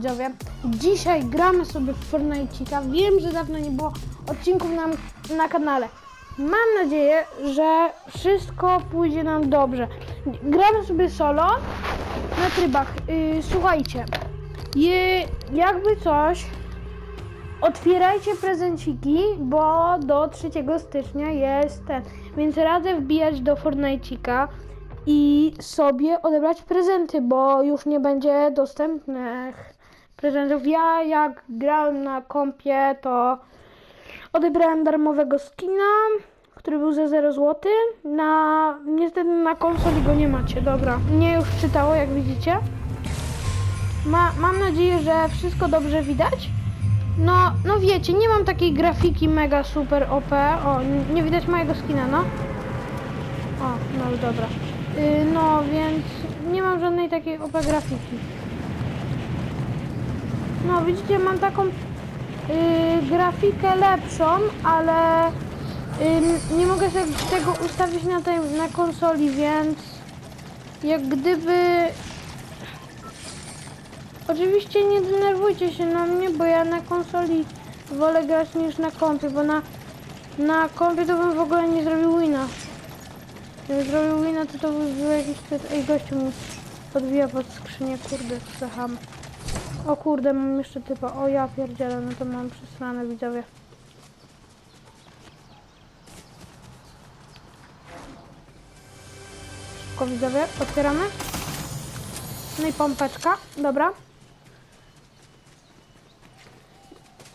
widzowie. Dzisiaj gramy sobie w Fortnite'ika. Wiem, że dawno nie było odcinków nam na kanale. Mam nadzieję, że wszystko pójdzie nam dobrze. Gramy sobie solo na trybach. Yy, słuchajcie, je, jakby coś, otwierajcie prezenciki, bo do 3 stycznia jest ten. Więc radzę wbijać do Fortnite'ika i sobie odebrać prezenty, bo już nie będzie dostępnych prezentów. Ja jak grałem na kompie, to odebrałem darmowego skina, który był za 0 zł. Na, niestety na konsoli go nie macie, dobra. Mnie już czytało, jak widzicie. Ma, mam nadzieję, że wszystko dobrze widać. No, no wiecie, nie mam takiej grafiki mega super OP. O, n- nie widać mojego skina, no. O, no dobra. Yy, no, więc nie mam żadnej takiej OP grafiki. No, widzicie, mam taką yy, grafikę lepszą, ale nie mogę tego ustawić na, tej, na konsoli, więc jak gdyby Oczywiście nie denerwujcie się na mnie, bo ja na konsoli wolę grać niż na kompie, bo na, na kompie to bym w ogóle nie zrobił wina. Gdybym zrobił wina, to to by był jakiś... Ej, gościu mi podbija pod skrzynię, kurde, przecham. O kurde, mam jeszcze typa. O ja pierdzielę, no to mam przesrane widzowie. Szybko widzowie, otwieramy. No i pompeczka, dobra.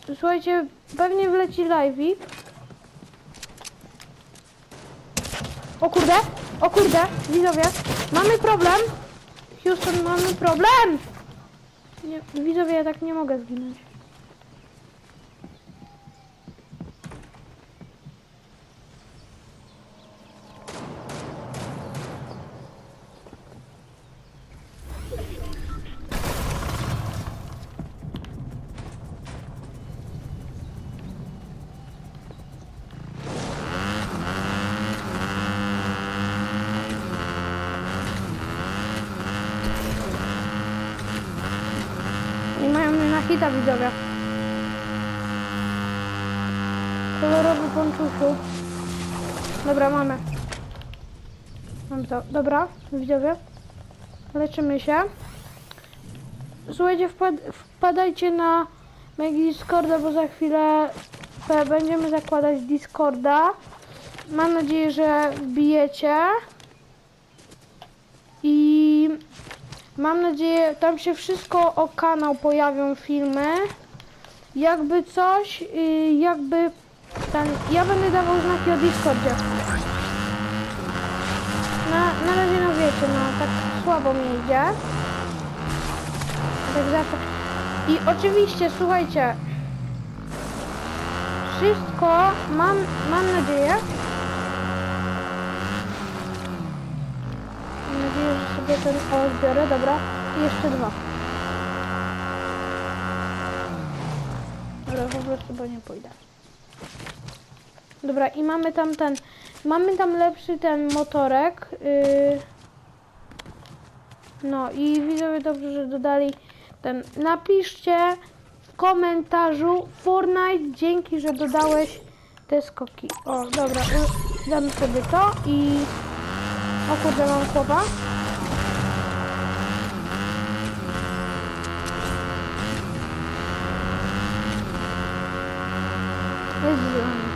Słuchajcie, pewnie wleci live'ik. O kurde, o kurde, widzowie, mamy problem. Houston, mamy problem. Nie, widzowie, ja tak nie mogę zginąć. Nie hita, widzowie. Kolorowy ponczusiu. Dobra, mamy. Mam to. Dobra, widzowie. Leczymy się. Słuchajcie, wpad wpadajcie na mojego Discorda, bo za chwilę będziemy zakładać Discorda. Mam nadzieję, że wbijecie. Mam nadzieję, tam się wszystko o kanał pojawią filmy. Jakby coś, y, jakby ten, ja będę dawał znaki o Discordzie. Na, na razie no wiecie, no tak słabo mi idzie. Tak zawsze. I oczywiście, słuchajcie, wszystko mam, mam nadzieję, sobie ten o zbiorę, dobra. I jeszcze dwa. Prostu bo nie pójdę. Dobra, i mamy tam ten. Mamy tam lepszy ten motorek. Yy... No i widzowie dobrze, że dodali ten. Napiszcie w komentarzu Fortnite, dzięki, że dodałeś te skoki. O, dobra, damy sobie to i o kurde, mam chłopa. Jest zielony.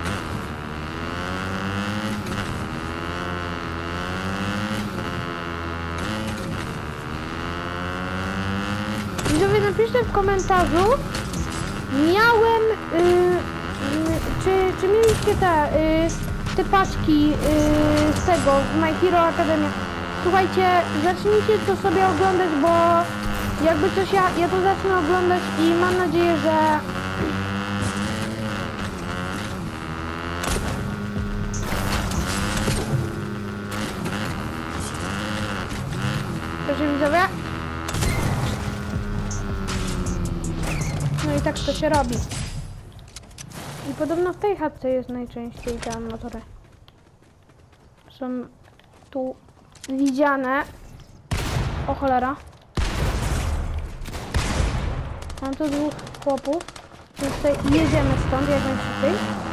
Widzowie, napiszcie w komentarzu. Miałem... y, y, czy, czy mieliście te, y, te paczki y, z tego, z My Hero Academia? Słuchajcie, zacznijcie to sobie oglądać, bo jakby coś ja, ja to zacznę oglądać i mam nadzieję, że Proszę widzowie. No i tak to się robi. I podobno w tej chatce jest najczęściej te motory. Są tu widziane. O cholera. Mam tu dwóch chłopów. Więc tutaj jedziemy stąd jak najszybciej.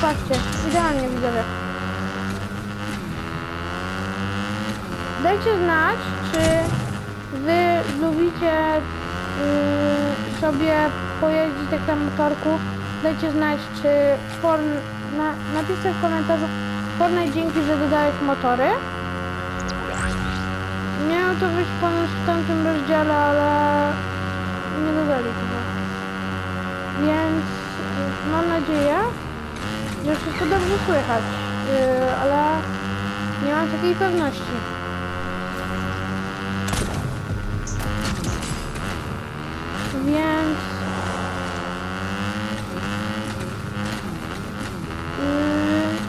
Patrzcie, idealnie widzowie. Dajcie znać, czy wy lubicie y, sobie pojeździć tak na motorku. Dajcie znać, czy Forn... Na, napiszcie w komentarzu Fortnite dzięki, że dodałeś motory. Miało to być ponoć w tamtym rozdziale, ale nie dodali chyba. Więc mam nadzieję, że wszystko dobrze słychać, y, ale nie mam takiej pewności. Więc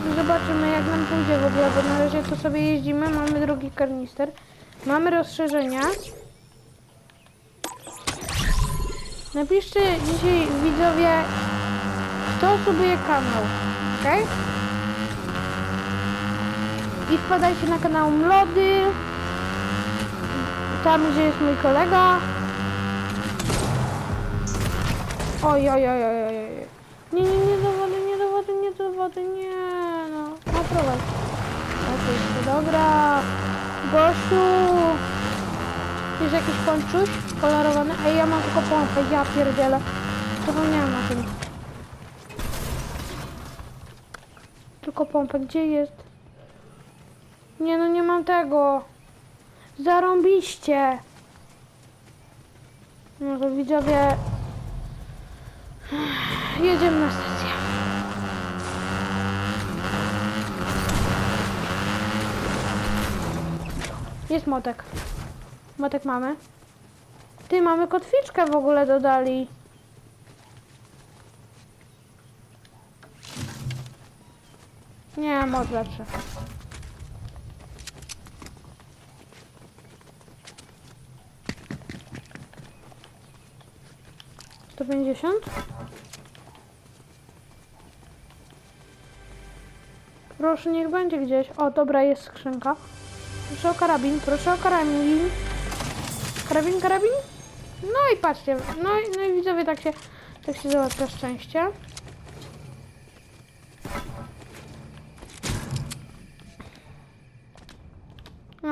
yy, zobaczymy jak nam pójdzie w ogóle, bo na razie to sobie jeździmy, mamy drugi karnister, mamy rozszerzenia. Napiszcie dzisiaj widzowie, kto subuje kanał, ok? I wpadajcie na kanał Mlody, tam gdzie jest mój kolega. Oj, oj, oj, oj, oj. Nie, nie, nie do wody, nie do wody, nie do wody, nie, no. No prowadź. Okej, dobra. Gosiu. Jest jakiś kończuś kolorowany? Ej, ja mam tylko pompę, ja pierdzielę. Zapomniałam o tym. Tylko pompę, gdzie jest? Nie, no nie mam tego. Zarąbiście. No to widzowie, Jedziemy na stację. Jest motek. Motek mamy. Ty, mamy kotwiczkę w ogóle dodali. Nie, mod lepszy. Sto pięćdziesiąt? Proszę, niech będzie gdzieś. O, dobra, jest skrzynka. Proszę o karabin, proszę o karabin. Karabin, karabin? No i patrzcie, no i, no i widzowie, tak się, tak się załatwia szczęście.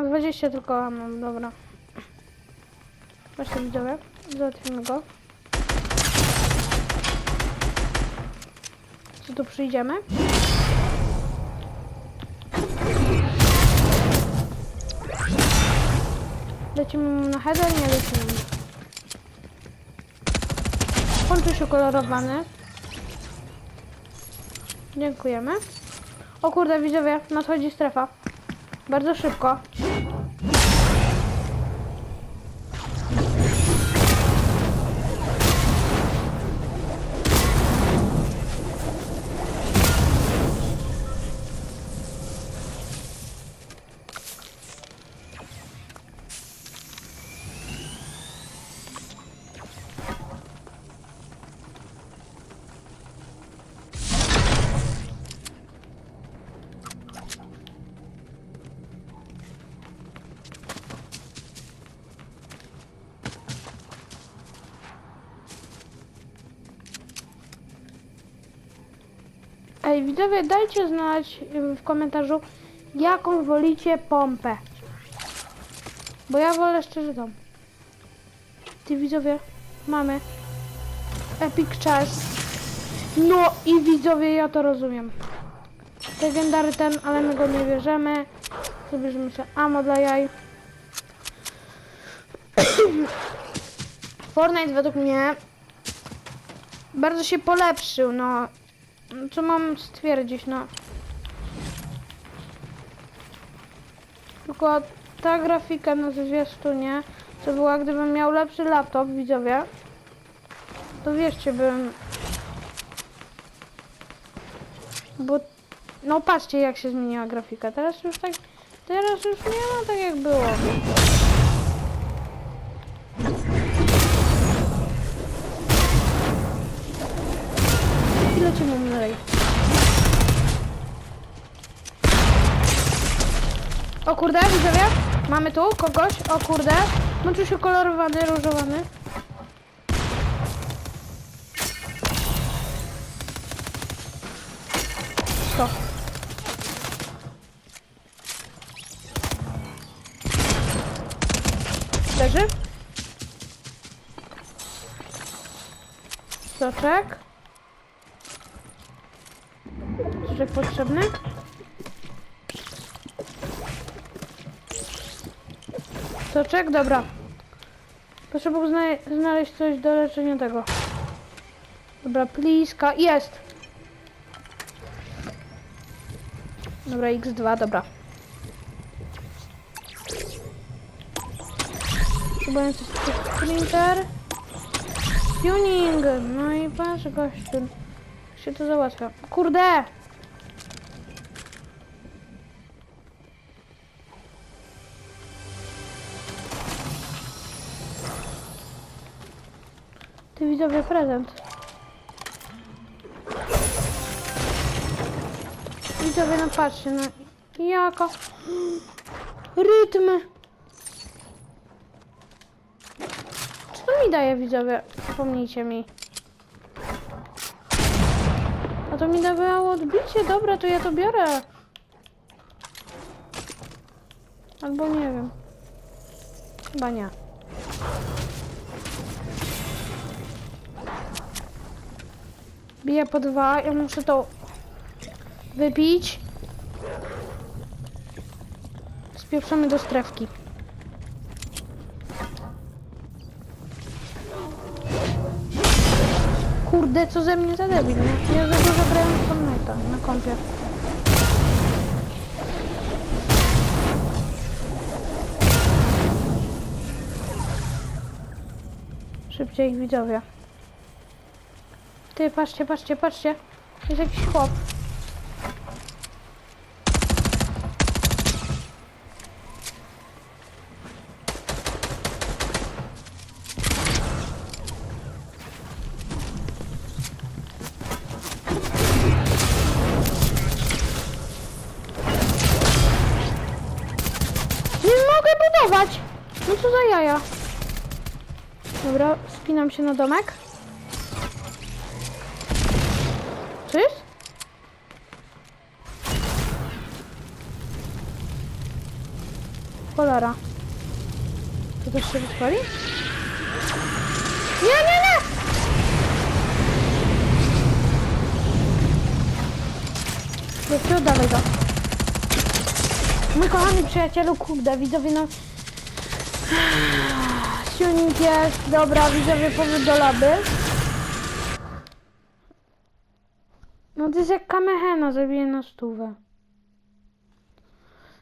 20 tylko mam, dobra. Patrzcie widzowie, załatwimy go. Czy tu przyjdziemy? Lecimy na header? Nie lecimy. Kończy się kolorowany. Dziękujemy. O kurde, widzowie, nadchodzi strefa. Bardzo szybko. Widzowie, dajcie znać w komentarzu, jaką wolicie pompę. Bo ja wolę szczerze tą. Ty widzowie, mamy Epic Chest. No i widzowie, ja to rozumiem. Legendary ten, ale my go nie bierzemy. Zabierzemy sobie ammo dla jaj. Fortnite według mnie bardzo się polepszył, no. Co mam stwierdzić, no. Tylko ta grafika na zwiastunie, co była, gdybym miał lepszy laptop, widzowie, to wierzcie bym... Bo, no patrzcie jak się zmieniła grafika. Teraz już tak, teraz już nie ma tak jak było. Kurde, widzowie, mamy tu kogoś, o kurde, ma tu się kolorowany, różowany. Co? Leży? Soczek. Soczek potrzebny? Soczek? Dobra. Potrzeba zna- znaleźć coś do leczenia tego. Dobra, pliska. Jest! Dobra, x2, dobra. Próbuję coś printer. Tuning! No i patrz gościu. Jak się to załatwia. Kurde! Ty widzowie prezent. Widzowie, no patrzcie, no jaka rytm. Co to mi daje, widzowie? Przypomnijcie mi. A to mi dawało odbicie? Dobra, to ja to biorę. Albo nie wiem. Chyba nie. Biję po dwa, ja muszę to wypić. Spieprzamy do strefki. Kurde, co ze mnie za debil? Ja za dużo grałem w Fortnite'a na kompie. Szybciej widzowie. Ty, patrzcie, patrzcie, patrzcie. Jest jakiś chłop. Nie mogę budować! No co za jaja? Dobra, spinam się na domek. Cholera. To też się wyspali? Nie, nie, nie! Jeszcze oddawaj go. Mój kochany przyjacielu, kurde, widzowie, no... Tuning jest, dobra, widzowie, powrót do laby. No to jest jak Kamehena, zabiję na stówę.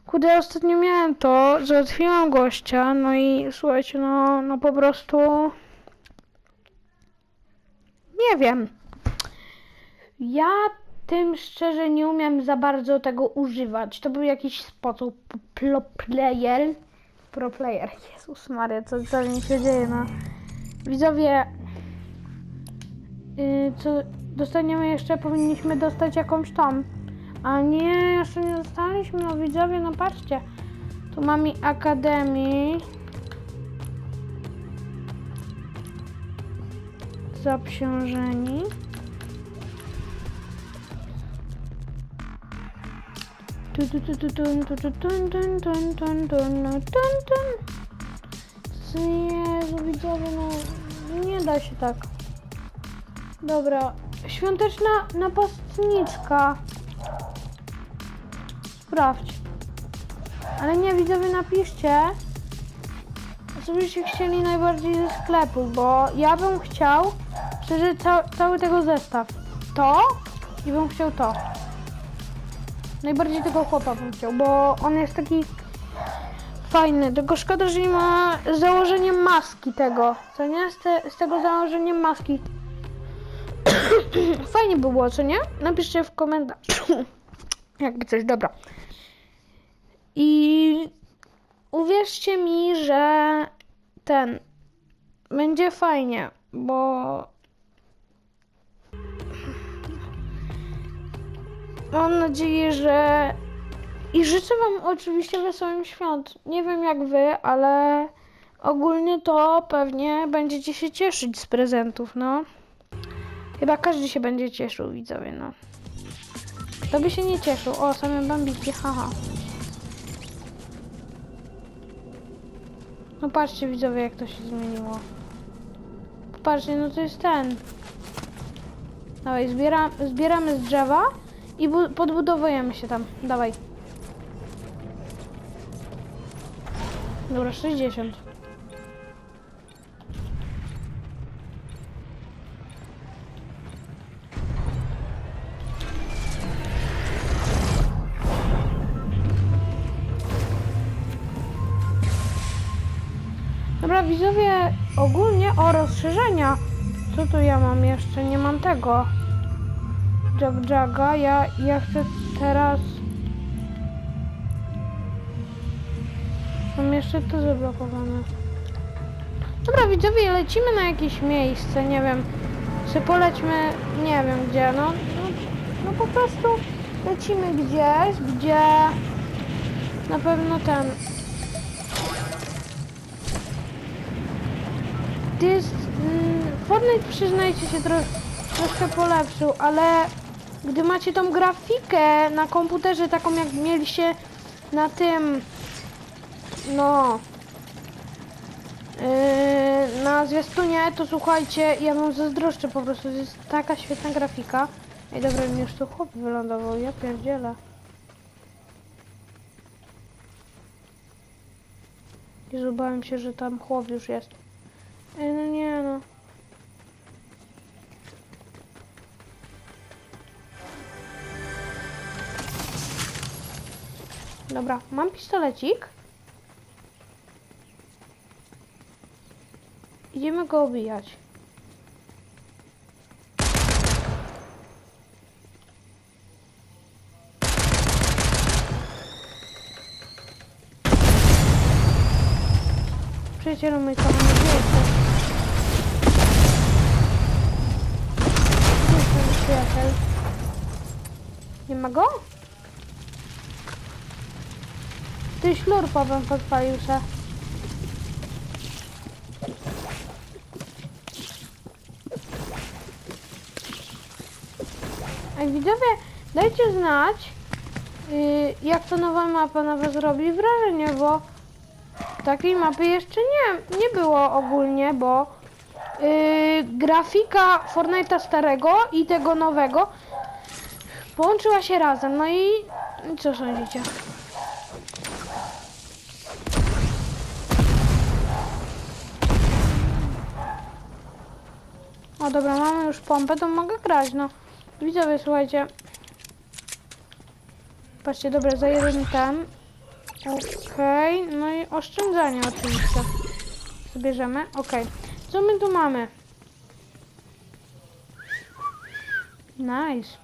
Kurde, ostatnio miałem to, że otwierałam gościa, no i słuchajcie, no, no po prostu... Nie wiem. Ja tym szczerze nie umiem za bardzo tego używać. To był jakiś sposób pro player. Pro player. Jezus Maria, co, co mi się dzieje, no. Widzowie, yy, co dostaniemy jeszcze, powinniśmy dostać jakąś tam. A nie, jeszcze nie dostaliśmy, no widzowie, no patrzcie. Tu mamy Akademii. Zaprzysiężeni. No. Jezu, widzowie, no nie da się tak. Dobra, świąteczna napastniczka. Sprawdź. Ale nie, widzowie, napiszcie, co byście chcieli najbardziej ze sklepu, bo ja bym chciał przeżyć ca cały tego zestaw. To i bym chciał to. Najbardziej tego chłopa bym chciał, bo on jest taki fajny. Tylko szkoda, że nie ma z założeniem maski tego. Co nie? Z, te, z tego założeniem maski. Fajnie by było, co nie? Napiszcie w komentarzu. Jakby coś, dobra. I uwierzcie mi, że ten będzie fajnie, bo mam nadzieję, że i życzę wam oczywiście wesołych świąt. Nie wiem jak wy, ale ogólnie to pewnie będziecie się cieszyć z prezentów, no. Chyba każdy się będzie cieszył, widzowie, no. Kto by się nie cieszył? O, same bambiki, haha. No patrzcie widzowie, jak to się zmieniło. Patrzcie, no to jest ten. Dawaj, zbiera, zbieramy z drzewa i bu- podbudowujemy się tam. Dawaj. Dobra, 60. rozszerzenia. Co tu ja mam jeszcze? Nie mam tego. Jag Jaga. Ja, ja chcę teraz... Mam jeszcze to zablokowane. Dobra, widzowie, lecimy na jakieś miejsce, nie wiem. Czy polećmy, nie wiem gdzie, no, no, no po prostu lecimy gdzieś, gdzie na pewno ten To jest. Mm, Fortnite przyznajcie się tro, troszkę polepszył, ale gdy macie tą grafikę na komputerze taką jak mieliście na tym. No. Yy, na zwiastunie, to słuchajcie, ja wam zazdroszczę po prostu, jest taka świetna grafika. Ej, dobra, mi już tu chłop wylądował, ja pierdzielę. Jezu, bałem się, że tam chłop już jest. Ej, no nie no. Dobra, mam pistolecik. Idziemy go obijać. Przyjacielu mój kochany, gdzie jesteś? Nie ma go? Ty ślurpa bym podpalił se. Ej, widzowie, dajcie znać, yy, jak to nowa mapa na was wrażenie, bo takiej mapy jeszcze nie, nie było ogólnie, bo yy, grafika Fortnite'a starego i tego nowego połączyła się razem. No i co sądzicie? O dobra, mamy już pompę, to mogę grać, no. Widzowie, słuchajcie. Patrzcie, dobra, za jeden ten. Okej, no i oszczędzanie oczywiście. Zabierzemy, okej. Co my tu mamy? Nice.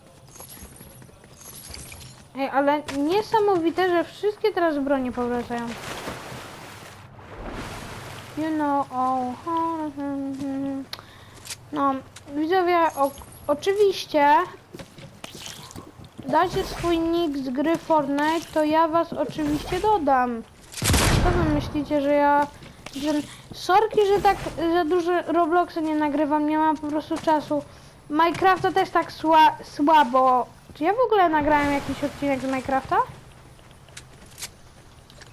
Ej, ale niesamowite, że wszystkie teraz bronie powracają. You know, oh, no, widzowie, o, oczywiście dacie swój nick z gry Fortnite, to ja was oczywiście dodam. Co wy myślicie, że ja... Że, sorki, że tak za dużo Robloxa nie nagrywam, nie mam po prostu czasu. Minecrafta też tak sła, słabo. Czy ja w ogóle nagrałem jakiś odcinek z Minecrafta?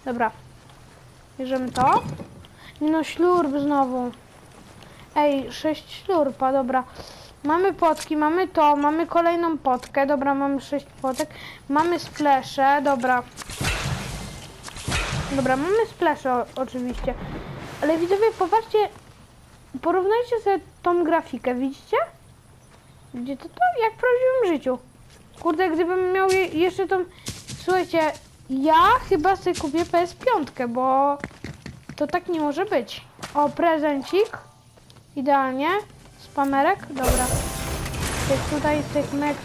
Dobra. Bierzemy to. No, ślurb znowu. Ej, sześć ślurpa, dobra. Mamy potki, mamy to, mamy kolejną potkę, dobra, mamy sześć potek. Mamy splesze, dobra. Dobra, mamy splesze oczywiście. Ale widzowie, popatrzcie, porównajcie sobie tą grafikę, widzicie? Gdzie to to jak w prawdziwym życiu. Kurde, gdybym miał je, jeszcze tą... Słuchajcie, ja chyba sobie kupię PS5, bo to tak nie może być. O, prezencik. Idealnie. Spamerek. Dobra. Tych tutaj, tych mek.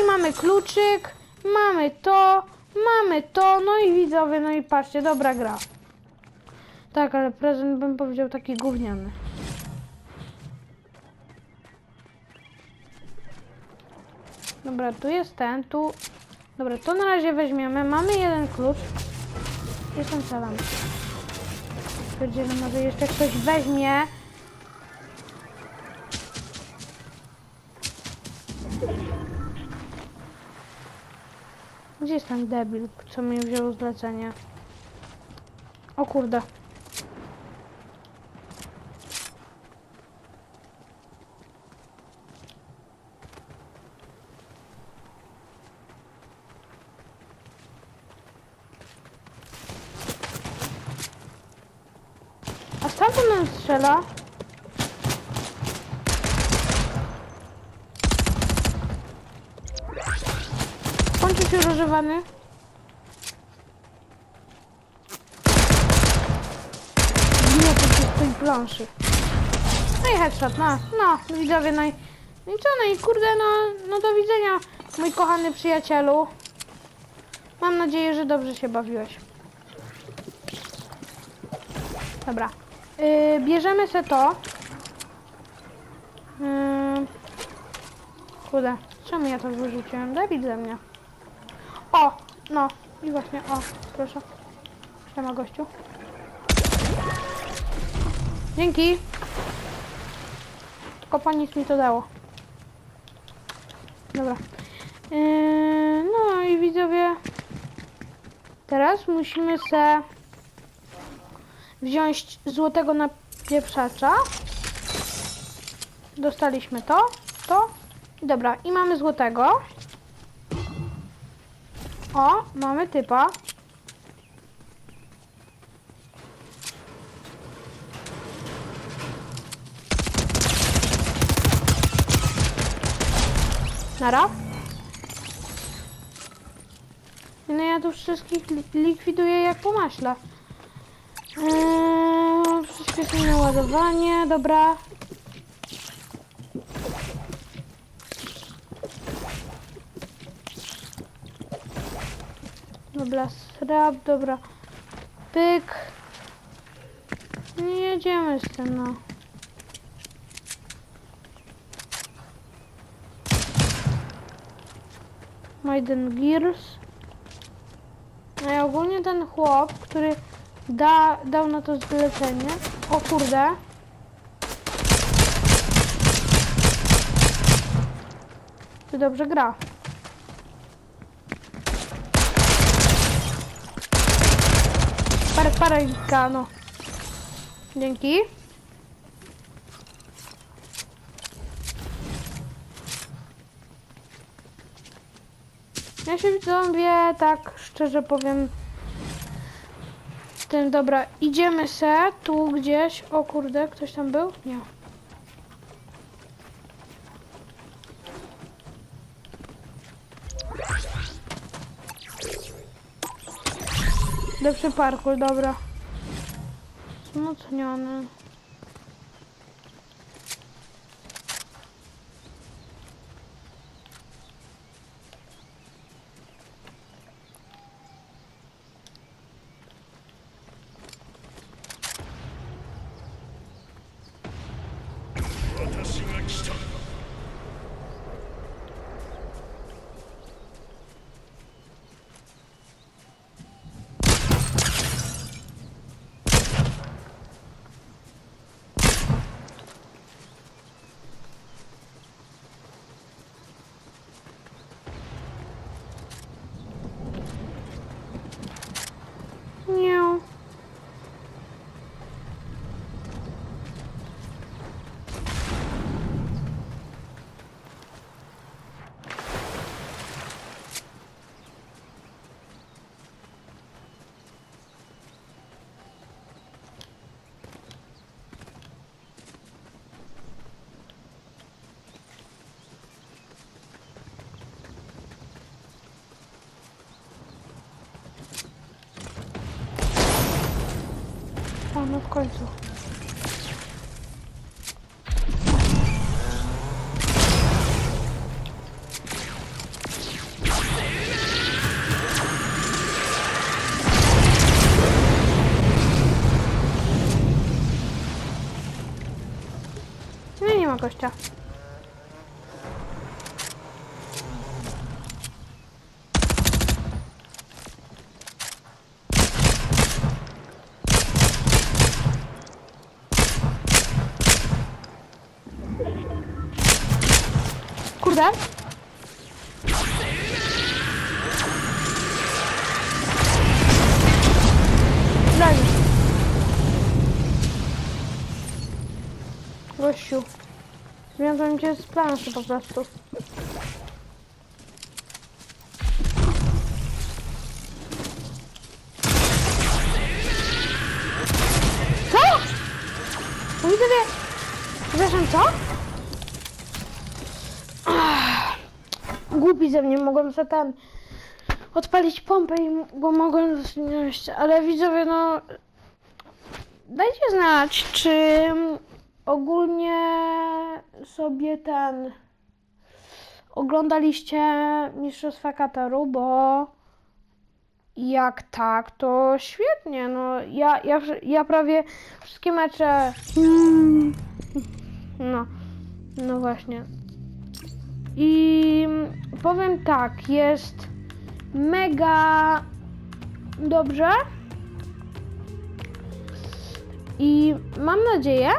I mamy kluczyk. Mamy to. Mamy to. No i widzowie, no i patrzcie, dobra gra. Tak, ale prezent bym powiedział taki gówniany. Dobra, tu jest ten, tu Dobra, to na razie weźmiemy. Mamy jeden klucz. Jestem celem. Stwierdzimy, może jeszcze ktoś weźmie. Gdzie jest ten debil, co mi wziął zlecenie? O kurde. A stamtąd nam strzela? Kończy się używany. Nie, to się tej planszy. No i headshot, no, no, widzowie, no i, no i co, no i kurde, no, no do widzenia, mój kochany przyjacielu. Mam nadzieję, że dobrze się bawiłeś. Dobra. Yy, bierzemy se to. Yy, kurde, czemu ja to wyrzuciłem? Dawid ze mnie. O, no i właśnie, o, proszę. Siema gościu. Dzięki. Tylko pan nic mi to dało. Dobra. Yy, no i widzowie. Teraz musimy se wziąć złotego napieprzacza. Dostaliśmy to, to. Dobra, i mamy złotego. O, mamy typa. Nara. No ja tu wszystkich li- likwiduję jak po maśle. Eee, przyspieszone ładowanie, dobra. Dobra, srab, dobra. Pyk. Nie jedziemy z tym, no. Maiden Gears. No i ogólnie ten chłop, który da, dał na to zlecenie. O kurde. Ty dobrze gra. Parę, parę no. Dzięki. Ja się widzowie, tak szczerze powiem, dobra, idziemy se tu gdzieś. O kurde, ktoś tam był? Nie. Lepszy parkour, dobra. Wzmocniony. Nie. O, no w końcu. No i planszy po prostu. Co? Mówi sobie... Przepraszam, co? Głupi ze mnie, mogłem sobie ten... Odpalić pompę i go mogłem wziąć, ale widzowie, no... Dajcie znać, czy ogólnie sobie ten... Oglądaliście Mistrzostwa Kataru, bo jak tak, to świetnie. No, ja, ja, ja prawie wszystkie mecze. No, no właśnie. I powiem tak, jest mega dobrze. I mam nadzieję,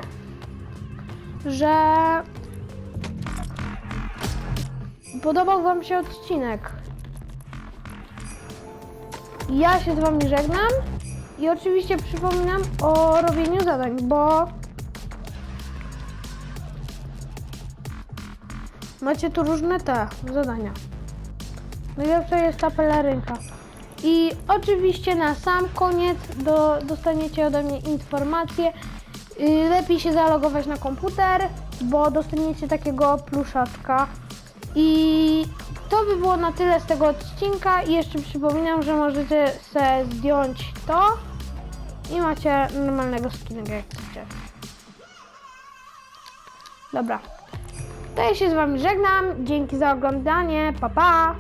że podobał Wam się odcinek. Ja się z Wami żegnam i oczywiście przypominam o robieniu zadań, bo macie tu różne te zadania. Najlepsza jest ta pelerynka. I oczywiście na sam koniec do, dostaniecie ode mnie informację. Yy, lepiej się zalogować na komputer, bo dostaniecie takiego pluszaczka. I to by było na tyle z tego odcinka. I jeszcze przypominam, że możecie se zdjąć to i macie normalnego skina jak chcecie. Dobra. To ja się z Wami żegnam. Dzięki za oglądanie. Pa pa!